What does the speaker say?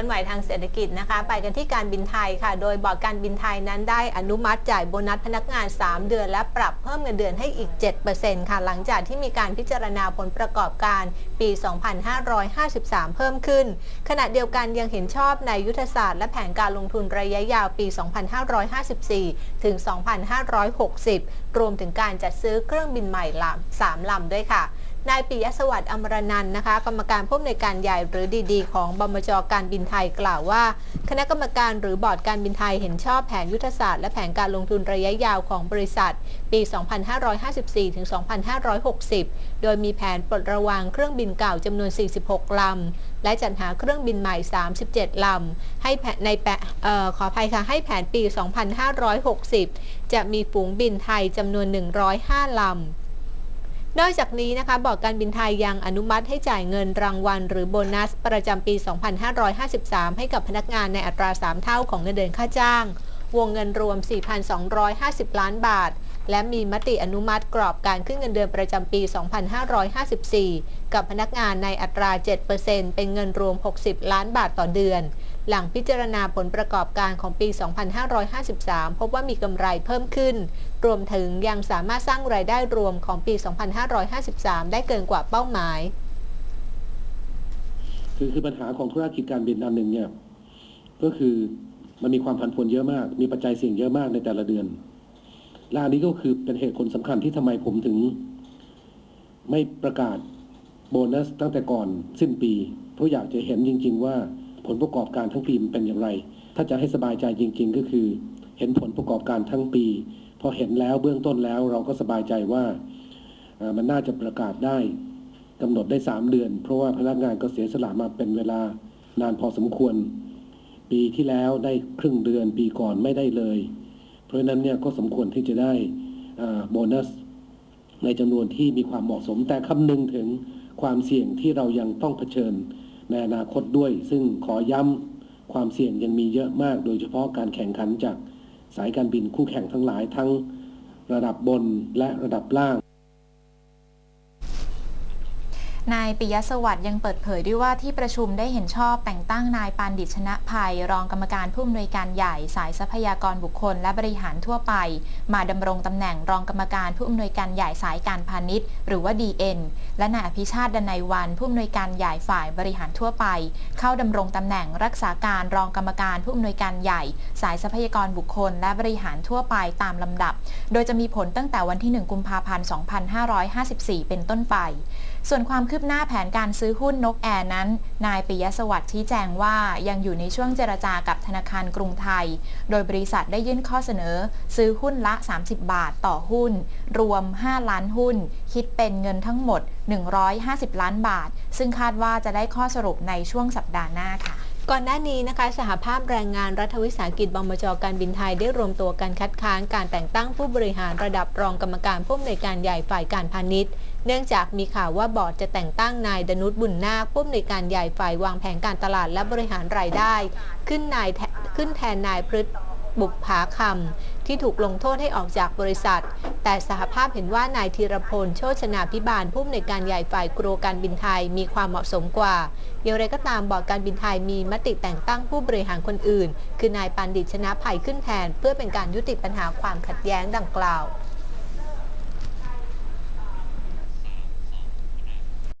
ลื่อนไหวทางเศรษฐกิจนะคะ ไปกันที่การบินไทยค่ะ โดยบอร์ดการบินไทยนั้นได้อนุมัติจ่ายโบนัสพนักงาน 3 เดือน และปรับเพิ่มเงินเดือนให้อีก 7%ค่ะ หลังจากที่มีการพิจารณาผลประกอบการปี 2553 เพิ่มขึ้น ขณะเดียวกันยังเห็นชอบในยุทธศาสตร์และแผนการลงทุนระยะยาวปี 2554 ถึง 2560 รวมถึงการจัดซื้อเครื่องบินใหม่ลำ3ลำด้วยค่ะนายปิยสวัสดิ์อมรนันนะคะ กรรมการผู้อำนวยการใหญ่หรือดีๆ ของบมจการบินไทยกล่าวว่า คณะกรรมการหรือบอร์ดการบินไทยเห็นชอบแผนยุทธศาสตร์และแผนการลงทุนระยะยาวของบริษัท ปี 2554ถึง2560 โดยมีแผนปลดระวางเครื่องบินเก่าจำนวน 46 ลำ และจัดหาเครื่องบินใหม่ 37 ลำ ให้ในแปะออขออภัยค่ะให้แผนปี 2560 จะมีฝูงบินไทยจำนวน 105 ลำ นอกจากนี้นะคะบอร์ดการบินไทยยังอนุมัติให้จ่ายเงินรางวัล หรือโบนัส ประจำปี 2553 ให้กับพนักงานในอัตรา 3 เท่าของเงินเดือนค่าจ้าง วงเงินรวม 4,250 ล้านบาท และมีมติอนุมัติกรอบการขึ้นเงินเดือนประจำปี 2554 กับพนักงานในอัตรา 7%เป็นเงินรวม 60 ล้านบาทต่อเดือน หลังพิจารณาผลประกอบการของปี 2553 พบว่ามีกำไรเพิ่มขึ้น รวมถึงยังสามารถสร้างรายได้รวมของปี 2553 ได้เกินกว่าเป้าหมาย คือคือปัญหาของธุรกิจการบินอันหนึ่งเนี่ยก็คือมันมีความผันผวนเยอะมาก มีปัจจัยเสี่ยงเยอะมากในแต่ละเดือน และอันนี้ก็คือเป็นเหตุผลสำคัญที่ทำไมผมถึง ไม่ประกาศโบนัสตั้งแต่ก่อนสิ้นปี เพราะอยากจะเห็นจริง ๆ ว่าผลประกอบการทั้งปีมันเป็นอย่างไร ถ้าจะให้สบายใจจริง ๆ ก็คือ เห็นผลประกอบการทั้งปี พอเห็นแล้วเบื้องต้นแล้วเราก็สบายใจว่ามันน่าจะประกาศได้กำหนดได้ 3 เดือน เพราะว่าพนักงานก็เสียสละมาเป็นเวลานานพอสมควร ปีที่แล้วได้ครึ่งเดือนปีก่อนไม่ได้เลย เพราะฉะนั้นเนี่ยก็สมควรที่จะได้โบนัสในจำนวนที่มีความเหมาะสม แต่คำนึงถึงความเสี่ยงที่เรายังต้องเผชิญในอนาคตด้วย ซึ่งขอย้ำความเสี่ยงยังมีเยอะมาก โดยเฉพาะการแข่งขันจากสายการบินคู่แข่งทั้งหลายทั้งระดับบนและระดับล่าง นายปิยสวัสดิ์ยังเปิดเผยด้วยว่าที่ประชุมได้เห็นชอบแต่งตั้งนายปานดิชนะภัย รองกรรมการผู้อำนวยการใหญ่สายทรัพยากรบุคคลและบริหารทั่วไป มาดำรงตำแหน่งรองกรรมการผู้อำนวยการใหญ่สายการพาณิชย์ หรือว่า DN และนายอภิชาติดนัยวันผู้อำนวยการใหญ่ฝ่ายบริหารทั่วไป เข้าดำรงตำแหน่งรักษาการรองกรรมการผู้อำนวยการใหญ่ สายทรัพยากรบุคคล และบริหารทั่วไปตามลำดับ โดยจะมีผลตั้งแต่วันที่ 1 กุมภาพันธ์ 2554 เป็นต้นไปส่วนความคืบหน้าแผนการซื้อหุ้นนกแอร์นั้น นายปิยสวัสดิ์ชี้แจงว่ายังอยู่ในช่วงเจรจากับธนาคารกรุงไทย โดยบริษัทได้ยื่นข้อเสนอ ซื้อหุ้นละ 30 บาทต่อหุ้น รวม 5 ล้านหุ้น คิดเป็นเงินทั้งหมด 150 ล้านบาท ซึ่งคาดว่าจะได้ข้อสรุปในช่วงสัปดาห์หน้าค่ะ ก่อนหน้านี้นะคะ สหภาพแรงงานรัฐวิสาหกิจบมจการบินไทยได้รวมตัวกันคัดค้านการแต่งตั้งผู้บริหารระดับรองกรรมการผู้อำนวยการใหญ่ฝ่ายการพาณิชย์ เนื่องจากมีข่าวว่าบอร์ดจะแต่งตั้งนายดนุชบุญนาคผู้อำนวยการใหญ่ฝ่ายวางแผนการตลาดและบริหารรายได้ ขึ้นนายขึ้นแทนนายพฤษ บุกผาคำที่ถูกลงโทษให้ออกจากบริษัท แต่สหภาพเห็นว่านายธีรพล โชชนาพิบาลผู้อำนวยการใหญ่ฝ่ายกรัวการบินไทยมีความเหมาะสมกว่าอย่างไรก็ตามบอร์ดการบินไทยมีมติแต่งตั้งผู้บริหารคนอื่น คือนายปันดิตชนะภัยขึ้นแทน เพื่อเป็นการยุติปัญหาความขัดแย้งดังกล่าว